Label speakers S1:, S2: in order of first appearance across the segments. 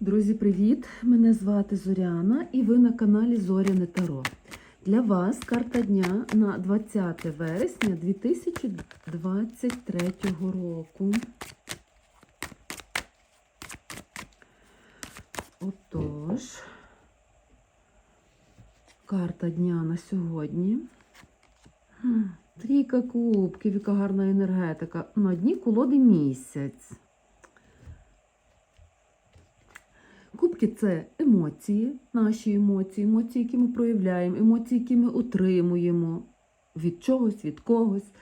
S1: Друзі, привіт! Мене звати Зоряна і ви на каналі Зоряне Таро. Для вас карта дня на 20 вересня 2023 року. Отож, карта дня на сьогодні. Трійка кубків, яка гарна енергетика. На дні колоди місяць. Кубки це емоції, наші емоції, емоції, які ми проявляємо, емоції, які ми отримуємо від чогось, від когось.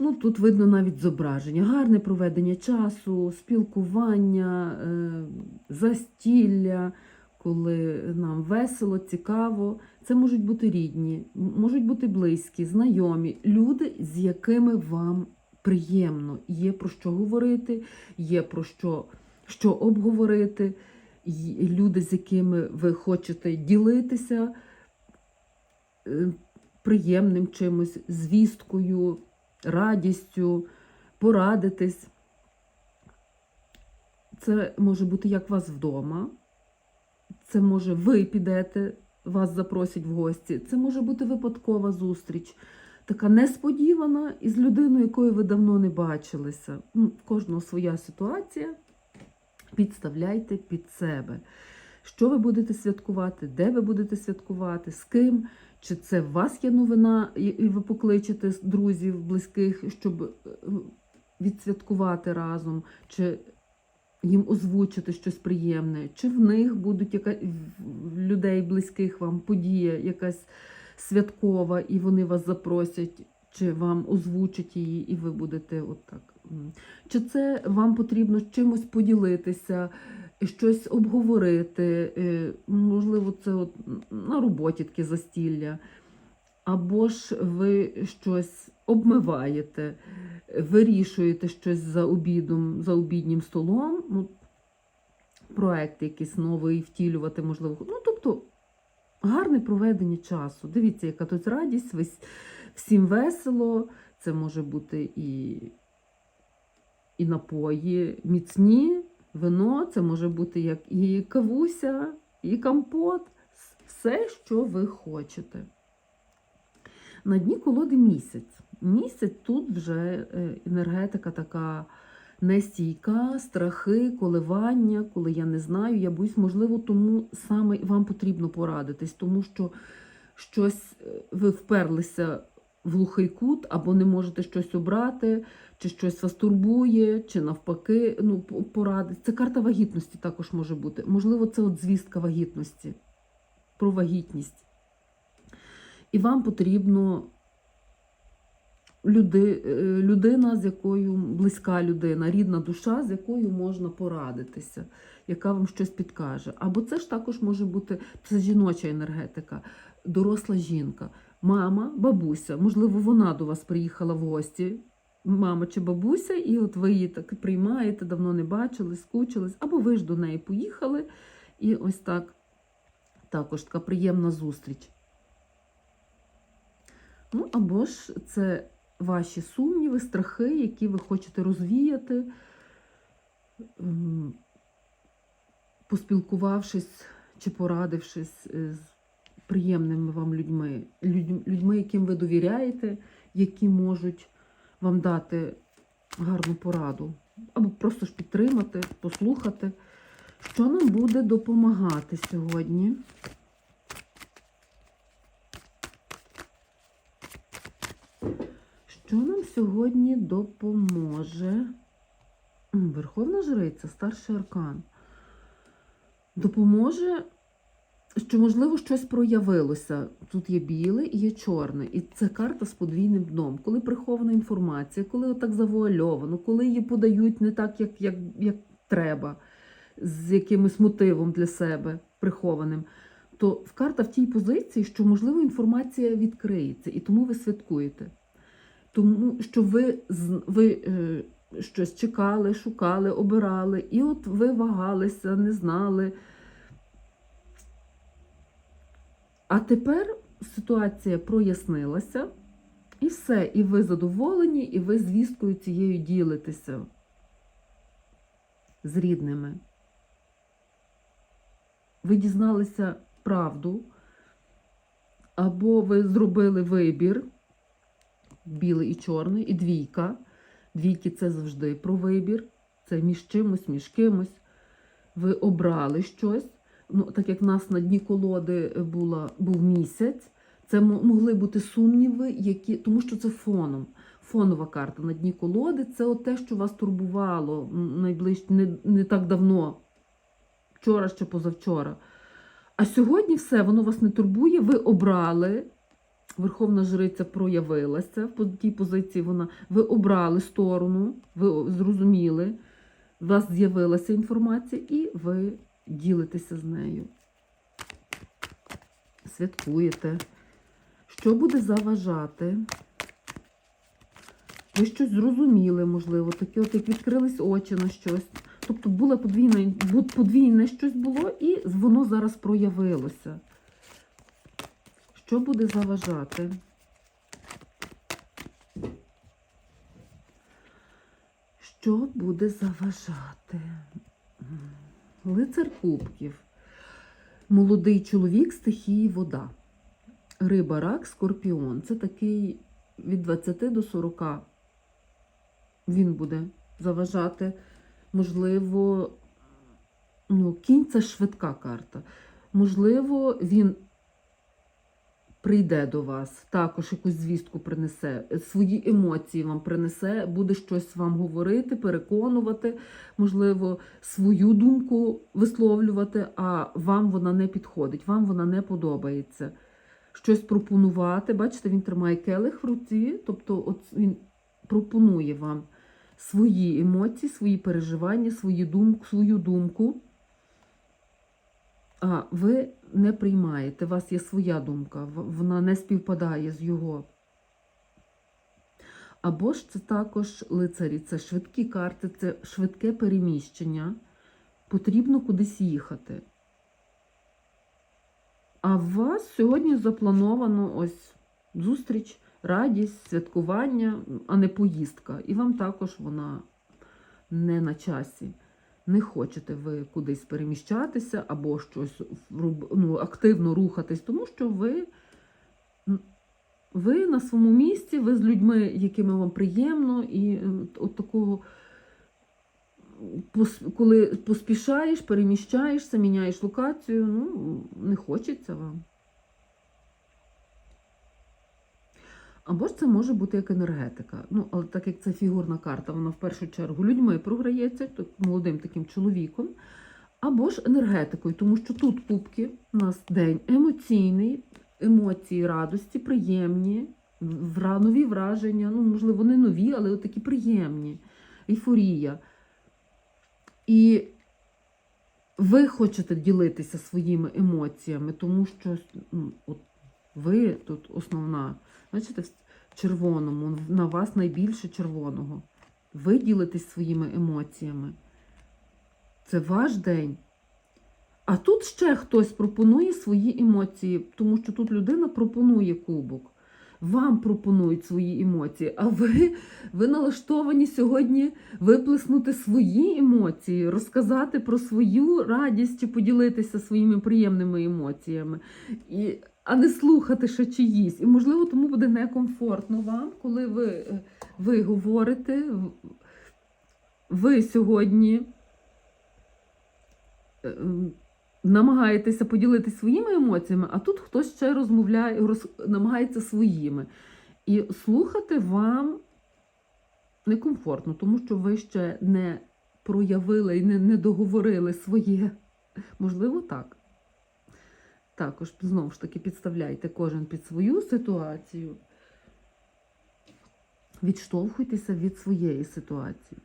S1: Ну, Тут видно навіть зображення, гарне проведення часу, спілкування, е, застілля, коли нам весело, цікаво. Це можуть бути рідні, можуть бути близькі, знайомі, люди, з якими вам приємно. Є про що говорити, є про що що обговорити, люди, з якими ви хочете ділитися е, приємним чимось, звісткою, радістю, порадитись. Це може бути як вас вдома, це може ви підете, вас запросять в гості, це може бути випадкова зустріч. Така несподівана із людиною, якою ви давно не бачилися. Ну, кожного своя ситуація підставляйте під себе. Що ви будете святкувати, де ви будете святкувати, з ким, чи це у вас є новина, і ви покличете друзів, близьких, щоб е, відсвяткувати разом, чи їм озвучити щось приємне, чи в них будуть яка... людей близьких вам подія якась святкова, і вони вас запросять, чи вам озвучать її, і ви будете отак. Чи це вам потрібно чимось поділитися, щось обговорити, е, можливо, це от на роботі таке застілля, або ж ви щось обмиваєте, вирішуєте щось за обідом, за обіднім столом, ну, проект якийсь новий втілювати, можливо. Ну, тобто, гарне проведення часу. Дивіться, яка тут радість, всім весело, це може бути і і напої міцні, вино, це може бути як і кавуся, і компот, все, що ви хочете. На дні колоди місяць. Місяць тут вже е, енергетика така нестійка, страхи, коливання, коли я не знаю, я боюсь, можливо, тому саме вам потрібно порадитись, тому що щось е, ви вперлися в глухий кут, або не можете щось обрати, чи щось вас турбує, чи навпаки, ну, поради. Це карта вагітності також може бути. Можливо, це от звістка вагітності, про вагітність. І вам потрібно люди, е, людина, з якою близька людина, рідна душа, з якою можна порадитися, яка вам щось підкаже. Або це ж також може бути це жіноча енергетика, доросла жінка, мама, бабуся. Можливо, вона до вас приїхала в гості. Мама чи бабуся, і от ви її так приймаєте, давно не бачили, скучились, або ви ж до неї поїхали, і ось так також така приємна зустріч. Ну, або ж це ваші сумніви, страхи, які ви хочете розвіяти, поспілкувавшись чи порадившись з приємними вам людьми, людьми, яким ви довіряєте, які можуть вам дати гарну пораду, або просто ж підтримати, послухати, що нам буде допомагати сьогодні. Що нам сьогодні допоможе? Верховна Жриця, старший аркан. Допоможе, що, можливо, щось проявилося. Тут є біле і є чорне. І це карта з подвійним дном. Коли прихована інформація, коли отак завуальовано, коли її подають не так, як, як, як треба, з якимось мотивом для себе прихованим, то в карта в тій позиції, що, можливо, інформація відкриється, і тому ви святкуєте. Тому що ви, ви е, щось чекали, шукали, обирали, і от ви вагалися, не знали. А тепер ситуація прояснилася, і все, і ви задоволені, і ви звісткою цією ділитеся з рідними. ви дізналися правду, або ви зробили вибір, білий і чорний, і двійка. Двійки це завжди про вибір, це між чимось, між кимось. Ви обрали щось. Ну, так як в нас на дні колоди була, був місяць, це могли бути сумніви, які, тому що це фоном. Фонова карта на дні колоди це от те, що вас турбувало м, найближче, не, не так давно, вчора чи позавчора. А сьогодні все, воно вас не турбує, ви обрали. Верховна жриця проявилася в тій позиції. Вона ви обрали сторону, ви зрозуміли, у вас з'явилася інформація, і ви ділитеся з нею. Святкуєте. Що буде заважати? Ви щось зрозуміли, можливо, таке, от як відкрились очі на щось. Тобто було подвійне, подвійне щось було, і воно зараз проявилося. Що буде заважати? Що буде заважати? Лицар кубків. Молодий чоловік стихії вода. Риба, рак, скорпіон. Це такий від 20 до 40. Він буде заважати. Можливо, ну, кінь це швидка карта. Можливо, він прийде до вас, також якусь звістку принесе, свої емоції вам принесе, буде щось вам говорити, переконувати, можливо, свою думку висловлювати, а вам вона не підходить, вам вона не подобається. Щось пропонувати. Бачите, він тримає келих в руці, тобто от він пропонує вам свої емоції, свої переживання, свої думку, свою думку. А ви не приймаєте, у вас є своя думка, вона не співпадає з його. Або ж це також лицарі, це швидкі карти, це швидке переміщення. Потрібно кудись їхати. А в вас сьогодні заплановано ось зустріч, радість, святкування, а не поїздка. І вам також вона не на часі. Не хочете ви кудись переміщатися або щось ну, активно рухатись, тому що ви, ви на своєму місці, ви з людьми, якими вам приємно, і е, от такого, коли поспішаєш, переміщаєшся, міняєш локацію, ну, не хочеться вам. Або ж це може бути як енергетика. Ну, але так як це фігурна карта, вона в першу чергу людьми програється, молодим таким чоловіком, або ж енергетикою, тому що тут кубки у нас день емоційний, емоції радості, приємні, нові враження, ну, можливо, не нові, але от такі приємні, ейфорія. І ви хочете ділитися своїми емоціями, тому що ну, от ви тут основна. Бачите, в червоному, на вас найбільше червоного. Ви ділитесь своїми емоціями. Це ваш день. А тут ще хтось пропонує свої емоції, тому що тут людина пропонує кубок. Вам пропонують свої емоції, а ви, ви налаштовані сьогодні виплеснути свої емоції, розказати про свою радість чи поділитися своїми приємними емоціями. І, а не слухати ще чиїсь. І, можливо, тому буде некомфортно вам, коли ви, е, ви говорите, ви сьогодні е, намагаєтеся поділитися своїми емоціями, а тут хтось ще розмовляє, роз, намагається своїми. І слухати вам некомфортно, тому що ви ще не проявили і не, не договорили своє. Можливо, так. Також знову ж таки підставляйте кожен під свою ситуацію. Відштовхуйтеся від своєї ситуації.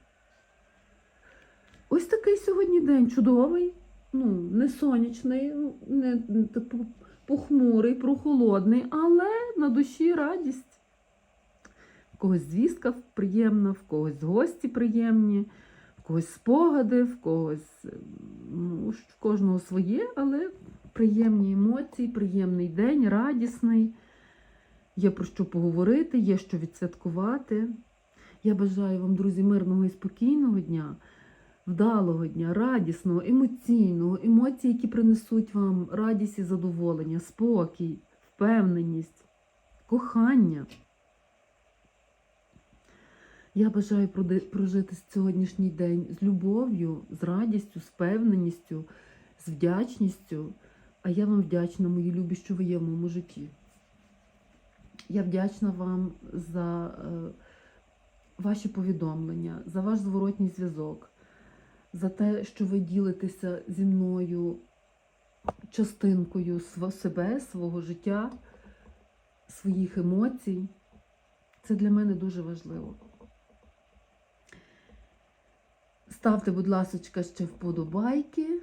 S1: Ось такий сьогодні день чудовий, ну, не сонячний, не типу похмурий, прохолодний, але на душі радість. В когось звістка приємна, в когось гості приємні, в когось спогади, в когось ну, в кожного своє, але приємні емоції, приємний день, радісний. Є про що поговорити, є що відсвяткувати. Я бажаю вам, друзі, мирного і спокійного дня. Вдалого дня, радісного, емоційного, емоцій, які принесуть вам радість і задоволення, спокій, впевненість, кохання. Я бажаю прожити сьогоднішній день з любов'ю, з радістю, з впевненістю, з вдячністю. А я вам вдячна, мої любі, що ви є в моєму житті. Я вдячна вам за е, ваші повідомлення, за ваш зворотній зв'язок, за те, що ви ділитеся зі мною частинкою себе, свого життя, своїх емоцій. Це для мене дуже важливо. Ставте, будь ласка, ще вподобайки.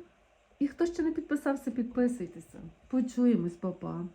S1: І хто ще не підписався, підписуйтеся. Почуємось, папа.